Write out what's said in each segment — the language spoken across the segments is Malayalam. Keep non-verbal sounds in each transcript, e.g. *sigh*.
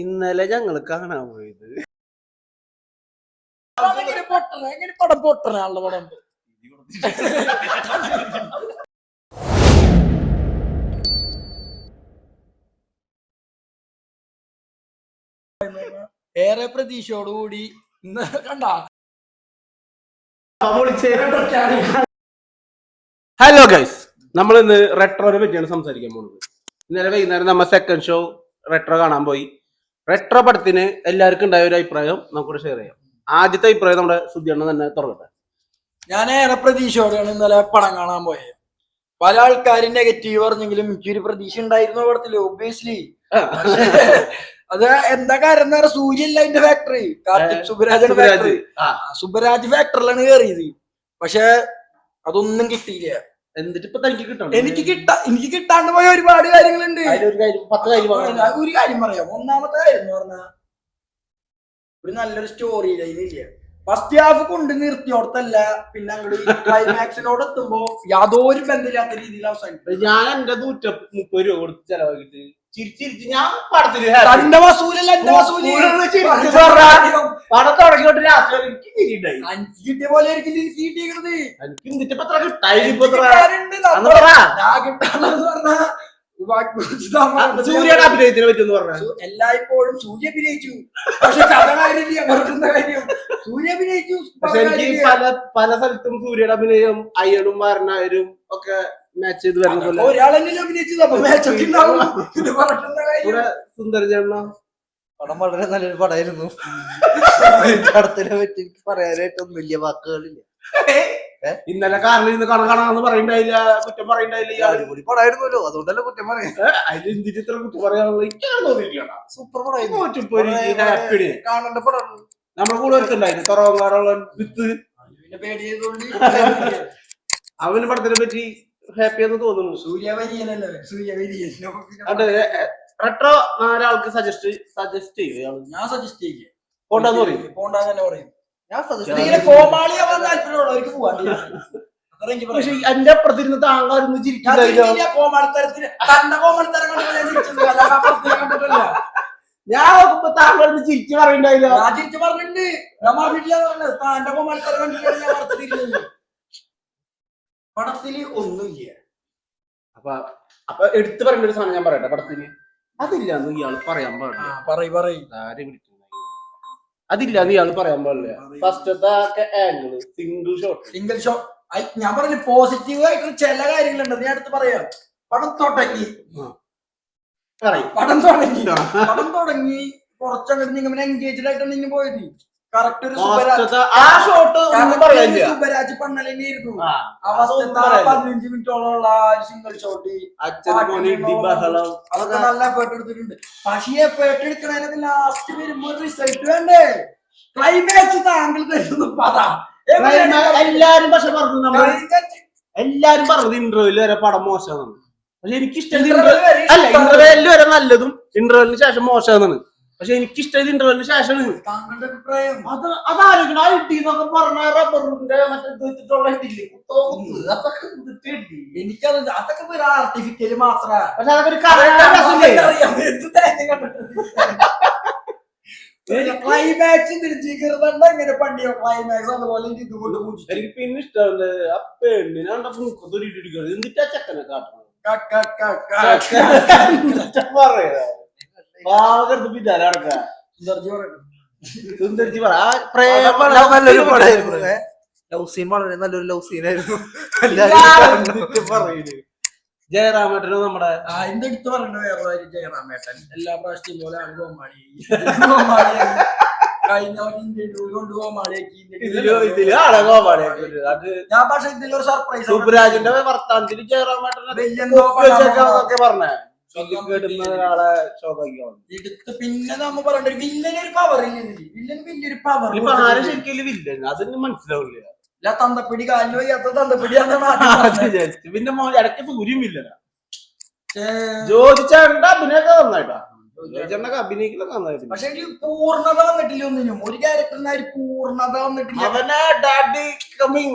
ഇന്നലെ ഞങ്ങൾ കാണാൻ പോയത്. എങ്ങനെ പടം പൊട്ടണ? ആളുടെ പടം ഏറെ പ്രതീക്ഷയോടുകൂടി ഇന്ന് കണ്ട. ഹലോ ഗൈസ് നമ്മൾ ഇന്ന് റെട്രോനെ പറ്റിയാണ് സംസാരിക്കാൻ പോകുന്നത് ഇന്നലെ വൈകുന്നേരം നമ്മ സെക്കൻഡ് ഷോ റെട്രോ കാണാൻ പോയി. റെട്രോ പടത്തിന് എല്ലാവർക്കും ഉണ്ടായ ഒരു അഭിപ്രായം നമുക്കൂടെ ഷെയർ ചെയ്യാം. ആദ്യത്തെ അഭിപ്രായം നമ്മുടെ സുദ്ധിയണ്ണ തന്നെ തുറക്കട്ടെ ഞാൻ ഏറെ പ്രതീക്ഷയോടെയാണ് ഇന്നലെ പടം കാണാൻ പോയത്. പല ആൾക്കാരും നെഗറ്റീവ് പറഞ്ഞെങ്കിലും എനിക്കൊരു പ്രതീക്ഷ ഉണ്ടായിരുന്നു പടത്തിൽ ഒബിയസ്ലി അത് എന്താ കാര്യം എന്ന് പറയാ സൂര്യല്ല അതിന്റെ ഫാക്ടറി കാർത്തിക് സുബരാജ്. ഫാക്ടറി സുബരാജ് ഫാക്ടറിലാണ് കയറിയത് പക്ഷെ അതൊന്നും കിട്ടിയില്ല. എന്നിട്ട് ഇപ്പൊ തനിക്ക് കിട്ടണം. എനിക്ക് കിട്ടാ എനിക്ക് കിട്ടാണ്ട് പോയ ഒരുപാട് കാര്യങ്ങളുണ്ട്. അതിലൊരു കാര്യം പത്ത് കാര്യം പറയാം. ഒരു കാര്യം പറയാം. ഒന്നാമത്തെ കാര്യം എന്ന് പറഞ്ഞാ ഒരു നല്ലൊരു സ്റ്റോറി ലൈൻ ഇല്ല? ഫസ്റ്റ് ഹാഫ് കൊണ്ട് നിർത്തിയോടത്തല്ല പിന്നെ അങ്ങോട്ട് ക്ലൈമാക്സിനോട് എത്തുമ്പോ യാതൊരു ബന്ധമില്ലാത്ത രീതിയിൽ അവസാനിക്കും. ഞാൻ എന്റെ നൂറ്റ മുപ്പത് രൂപ കൊടുത്ത് ചെലവാക്കിട്ട് ചിരിച്ചിരിച്ച് ഞാൻ പടത്തിൽ തന്റെ വസൂലല്ല എന്റെ വസൂൽ. പടം തുടങ്ങിയോട്ട് രാത്രി എനിക്ക് ചിരിയുണ്ടായി എനിക്ക് കിട്ടിയ പോലെ ആയിരിക്കും എനിക്ക് കിട്ടിയത് എനിക്ക് എന്നിട്ട് ഇപ്പൊ എത്ര കിട്ടായി ഇപ്പൊ എത്ര? അന്ന് പറ. ഞാൻ കിട്ടാണെന്ന് പറഞ്ഞാ ബാക്കി കുറച്ച് താമസം സൂര്യയുടെ അഭിനയത്തിനെ പറ്റിയെന്ന് പറഞ്ഞ. സു- എല്ലായ്പ്പോഴും സൂര്യ അഭിനയിച്ചു. പക്ഷെ കാര്യം. സൂര്യ അഭിനയിച്ചു പക്ഷെ എനിക്ക്. പല പല സ്ഥലത്തും സൂര്യയുടെ അഭിനയം അയ്യനും മാരനായരും ഒക്കെ മാച്ച് ചെയ്ത് വരുന്ന പോലെ. ഒരാളെങ്കിലും അഭിനയിച്ചത്? അപ്പൊ മാച്ചൊക്കെ ഉണ്ടാവും. ഇത് പറഞ്ഞിട്ടുള്ള കാര്യം. ഇവിടെ സുന്ദരചേണ്ണ പടം വളരെ നല്ലൊരു പടമായിരുന്നു. പടത്തിനെ പറ്റി എനിക്ക് പറയാനായിട്ടൊന്നും വലിയ വാക്കുകളില്ല. ഇന്നലെ കാറിൽ ഇന്ന് കാണാൻ കാണാന്ന് പറയണ്ടായില്ല കുറ്റം പറയണ്ടായില്ല അടിപൊളി പടമായിരുന്നല്ലോ അതുകൊണ്ടല്ലേ കുറ്റം പറയാം. അതിൽ എന്തിട്ട് ഇത്ര കുറ്റം പറയാനുള്ള സൂപ്പർ പടായിരുന്നു കാണേണ്ട പടം നമ്മുടെ കൂടെ ഒരുത്തുണ്ടായിരുന്നു തുറവങ്കാറുള്ള വിത്ത്. അവന് പടത്തിനെ പറ്റി ഹാപ്പി എന്ന് തോന്നുന്നു. സൂര്യവരിയനല്ലേ സൂര്യവരിയൻ അത് റെട്രോ നാലാൾക്ക് സജസ്റ്റ് സജസ്റ്റ് ചെയ്യും. ഇയാൾ. ഞാൻ സജസ്റ്റ് ചെയ്യും പോണ്ടാന്ന് പറയും. പോണ്ടാന്ന് തന്നെ പറയും. ഞാൻ സജസ്റ്റ് ഇങ്ങനെ കോമാളിയാവാൻ താല്പര്യമുള്ളവർക്ക് പോവാൻ *laughs* പക്ഷെ. എന്റെ അപ്പുറത്തിരുന്ന് താങ്കളൊന്നും ഞാൻ ചിരിക്കില്ല നോക്കുമ്പോ താങ്കളൊന്ന് ചിരിച്ചു പറയണ്ടായില്ല ഞാൻ തിരിച്ചു പറഞ്ഞിട്ടുണ്ട്. ഞാൻ പറഞ്ഞിട്ടില്ല പറഞ്ഞത്. താന്റെ കോമാളിത്തരം കണ്ടിട്ടാണ് ഞാൻ വർത്തിരിക്കുന്നത് പടത്തിൽ ഒന്നുമില്ല. അപ്പൊ അപ്പൊ എടുത്തു പറയേണ്ട ഒരു സാധനം ഞാൻ പറയട്ടെ പടത്തിന് അതില്ല എന്ന് ഇയാൾ പറയാൻ പാടില്ല. പറയ് പറയ്. ആരെ വിളിക്കുന്നു? അതില്ല എന്ന് ഇയാൾ പറയാൻ പാടില്ല. ഫസ്റ്റത്തെ angle single shot single shot ഞാൻ പറഞ്ഞു പോസിറ്റീവ് ആയിട്ട് ചില കാര്യങ്ങളുണ്ട്. ഞാൻ അടുത്ത് പറയാം. പടം തുടങ്ങി. പറയും. പടം തുടങ്ങി. പടം തുടങ്ങി. കുറച്ചങ്ങനെ നിങ്ങൾ എൻഗേജ്ഡ് ആയിട്ടാണ് നിങ്ങൾ പോയത്. കറക്റ്റ് ഒരു സുബരാജ്. ഫസ്റ്റത്തെ ആ ഷോട്ട് ഒന്നും correct ഒരു പറയാനില്ല സുബരാജ് പണ്ണലിനായിരുന്നു ആ, അവസ്ഥ അതൊന്നും പറയാനില്ല. പതിനഞ്ച് മിനിറ്റോളം സിംഗിൾ ഷോട്ട് അച്ഛനെ മോനെ ഇടി ബഹളം. അതൊക്കെ നല്ല എഫേർട്ട് എടുത്തിട്ടുണ്ട്. പക്ഷേ എഫേർട്ട് എടുക്കണതിനൊക്കെ ലാസ്റ്റ് വരുമ്പോ റിസൾട്ട് വേണ്ടേ? ക്ലൈമാക്സ് താങ്കൾ തരുന്നു. പദ എല്ലാരും പക്ഷെ പറഞ്ഞു നമ്മൾ എല്ലാരും പറഞ്ഞത് ഇന്റർവ്യൂൽ വരെ പടം മോശമാണ് പക്ഷെ എനിക്ക് ഇഷ്ടം അല്ല ഇന്റർവെല്ലിൽ വരെ നല്ലതും ഇന്റർവെല്ലിന് ശേഷം മോശമാണ് പക്ഷെ എനിക്ക് ഇഷ്ടം ഇന്റർവെല്ലിന് ശേഷമാണ് താങ്കളുടെ അഭിപ്രായം. അത് അതാലോചിക്കണം. ആ ഇടി എന്നൊക്കെ പറഞ്ഞ റബ്ബറിന്റെ മറ്റേ വെച്ചിട്ടുള്ള കുത്തോകുത്ത്. അതൊക്കെ ഇടി? എനിക്കത് അതൊക്കെ ഒരു ആർട്ടിഫിക്കൽ മാത്രമേ പക്ഷെ അതൊക്കെ ഒരു? ക്ലൈമാക്സ് തിരിച്ചിരുന്നുണ്ട് എങ്ങനെ പണ്ടിയോ ക്ലൈമാക്സ് അതുപോലെ എനിക്ക് ഇതുകൊണ്ട്. എനിക്ക് പിന്നെ ഇഷ്ടമല്ല ആ പെണ്ണിനെ കണ്ടപ്പോ മുഖത്തൊരു ഇടി ഇടിക്കുന്നത്. എന്നിട്ട് ആ ചെക്കനെ കാട്ടണം ക, ക, ക, ക. പറയാ പാവകത്ത് പിന്നാലെ നടക്കുക? സുന്ദർജി പറയുന്നു. സുന്ദരിച്ച് പറ ആ പ്രേമ നല്ലൊരു പടമായിരുന്നു ലവ് സീൻ വളരെ നല്ലൊരു ലവ്. പറയുന്നത് ജയറാമേട്ടന് നമ്മുടെ ആ എന്റെ അടുത്ത് പറയേണ്ട വേറെ കാര്യം. ജയറാമേട്ടൻ എല്ലാ പ്രാവശ്യത്തെയും പോലെ ആണ് കോമാളി. *laughs* കഴിഞ്ഞ കൊണ്ട് കോമാളിയാക്കി ഞാൻ പക്ഷെ ഇതിലൊരു സർപ്രൈസ് സുബ്രാജിന്റെ വർത്താനത്തിൽ ജയറാമേട്ടൻ വലിയെന്തോ ശോഭാഗ്യമാണ് എടുത്ത് പിന്നെ നമ്മ പറയണ്ട വില്ലന് ഒരു പവർ വില്ലന് വലിയൊരു പവർ ഇപ്പൊ ആരും ശരിക്കും വില്ലൻ അതൊന്നും മനസ്സിലാവില്ല. തന്തപ്പിടി കാലിന് വയ്യാത്ത തന്തപ്പിടി. പിന്നെ ഇടയ്ക്ക് വില്ലന. ജോജിച്ചേട്ടന്റെ അഭിനയൊക്കെ നന്നായിട്ടാ. ജോയിച്ചേട്ടനൊക്കെ അഭിനയിക്കലൊക്കെ നന്നായിരുന്നു പക്ഷെ ഒരു പൂർണത വന്നിട്ടില്ല ഒന്നിനും. ഒരു ക്യാരക്ടറിന് ഒരു പൂർണത വന്നിട്ടില്ല. അവനെ ഡാഡി കമ്മിങ്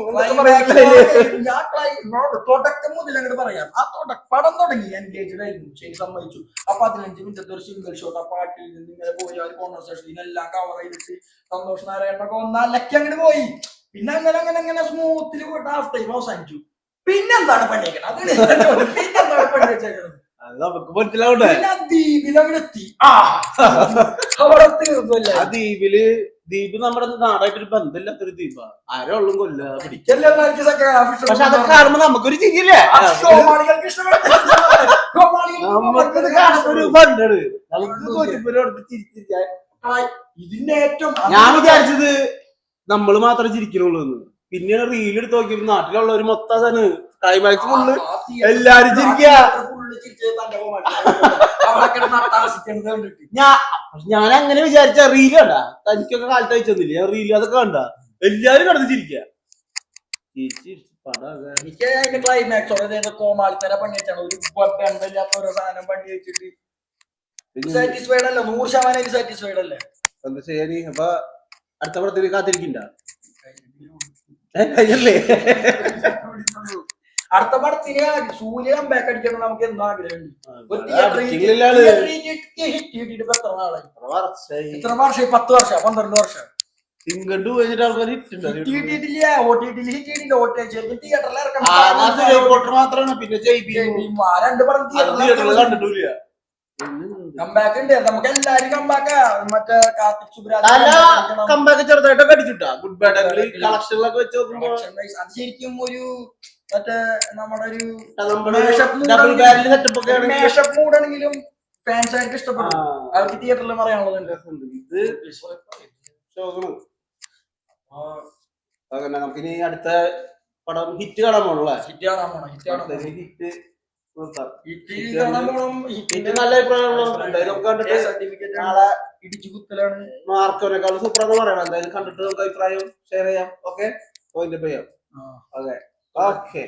തുടക്കം മുതൽ അങ്ങോട്ട് പറയാം. ആ തുടക്ക പടം തുടങ്ങി. എൻഗേജ്ഡ് ആയിരുന്നു. ശരി സമ്മതിച്ചു. ആ പതിനഞ്ച് മിനിറ്റത്തെ ഒരു സിംഗിൾ ഷോട്ട് ആ പാട്ടിൽ നിന്ന് ഇങ്ങനെ പോയി. ആ ഒരു കോൺവെർസേഷൻ എല്ലാം കവർ ചെയ്തിട്ട് സന്തോഷ് നാരായണൊക്കെ ഒന്നലക്കി അങ്ങോട്ട് പോയി. പിന്നെ അങ്ങനെ അങ്ങനെ അങ്ങനെ സ്മൂത്തിൽ പോയിട്ട് ഹാഫ് ടൈം അവസാനിച്ചു. പിന്നെന്താണ് പണിയേക്കണം? അത് പിന്നെന്താണ് പണി വെച്ചേക്കുന്നത് നമുക്ക് ആ ദ്വീപിൽ അങ്ങോട്ട് എത്തി. ആ. അവിടെ തീർന്നല്ലേ ആ ദ്വീപിൽ ദ്വീപ് നമ്മുടെ നാടായിട്ടൊരു ബന്ധമില്ലാത്തൊരു ദ്വീപാ. ആരോളും കൊല്ല പിടിക്കും പിടിക്കല്ലേ പക്ഷെ അതൊക്കെ കാണുമ്പോ നമുക്കൊരു ചിരിയില്ലേ? കോമാളികൾക്ക് ഇഷ്ടപ്പെട്ട നമുക്കത് കാണുമ്പോ ഒരു ഫണ്ടാണ്. നമുക്ക് കൊച്ചിപ്പുരം അടുത്ത് ചിരിച്ചിരിക്കാൻ ഇതിന്റെ ഏറ്റവും ഞാൻ വിചാരിച്ചത് നമ്മൾ മാത്രം ചിരിക്കണുള്ളൂ എന്ന്. പിന്നെയാണ് റീൽ എടുത്ത് നോക്കിയപ്പോ നാട്ടിലുള്ളവർ മൊത്തം ക്ലൈമാക്സ് ഫുള്ള് എല്ലാരും ചിരിക്കാ. ഞാൻ അങ്ങനെ വിചാരിച്ച റീൽ കണ്ട. തനിക്കൊക്കെ കാലത്ത് അയച്ചൊന്നില്ല ഞാൻ റീൽ അതൊക്കെ കണ്ട. എല്ലാരും കടന്ന് ചിരിക്കുക. എനിക്ക് അതിന്റെ ക്ലൈമാക്സ് കോമാളിത്തര പണി വെച്ചാണ്. ഒരു ബന്ധമില്ലാത്ത ഓരോ സാധനം പണി വെച്ചിട്ട്. സാറ്റിസ്ഫൈഡ് അല്ല? നൂറ് ശതമാനം സാറ്റിസ്ഫൈഡ് അല്ലേ? എന്താ ശരി അപ്പൊ അടുത്ത പടത്തിൽ കാത്തിരിക്കണ്ട? കഴിഞ്ഞല്ലേ *laughs* അടുത്ത പടത്തിന് സൂര്യ ബാക്ക് അടിക്കണം നമുക്ക് എന്താ ആഗ്രഹമുണ്ട്. ഒരു എത്ര നാളായി? വർഷായി? വർഷം പത്ത് വർഷം പന്ത്രണ്ട് വർഷം ആൾക്കാർ കിട്ടിയിട്ടില്ല ശരിക്കും തിയേറ്ററിൽ ഇറക്കണം കോട്ടർ മാത്രമാണ് പിന്നെ ആ രണ്ട് പടം തിയേറ്ററിൽ കണ്ടിട്ടില്ല കമ്പാക്ക് ഉണ്ട്. നമുക്ക് എല്ലാരും കമ്പാക്കാ മറ്റേ കാർത്തിക് സുബ്രാജ് കമ്പാക്ക് ചെറുതായിട്ടൊക്കെ അടിച്ചിട്ടാ. ഗുഡ് ബാഡ് കളക്ഷനിലൊക്കെ വെച്ച് നോക്കുമ്പോ അത് ശരിക്കും ഒരു മറ്റേ നമ്മുടെ ഒരു മേഷപ്പ് മൂടാണെങ്കിലും ഫാൻസ് ആയിട്ട് ഇഷ്ടപ്പെടും. അവർക്ക് തിയേറ്ററിൽ പറയാനുള്ളത്. ഇത് അങ്ങനെ നമുക്കിനി അടുത്ത പടം ഹിറ്റ് കാണാൻ പോണല്ലേ? ഹിറ്റ് കാണാൻ പോണം ഹിറ്റ് കാണാൻ ഹിറ്റ് നല്ല അഭിപ്രായമുള്ളൂ മാർക്കോനേക്കാളും സൂപ്പറാന്ന് പറയണം. എന്തായാലും കണ്ടിട്ട് നമുക്ക് അഭിപ്രായം ഷെയർ ചെയ്യാം. ഓക്കെ പോയിന്റ് ചെയ്യാം. Okay okay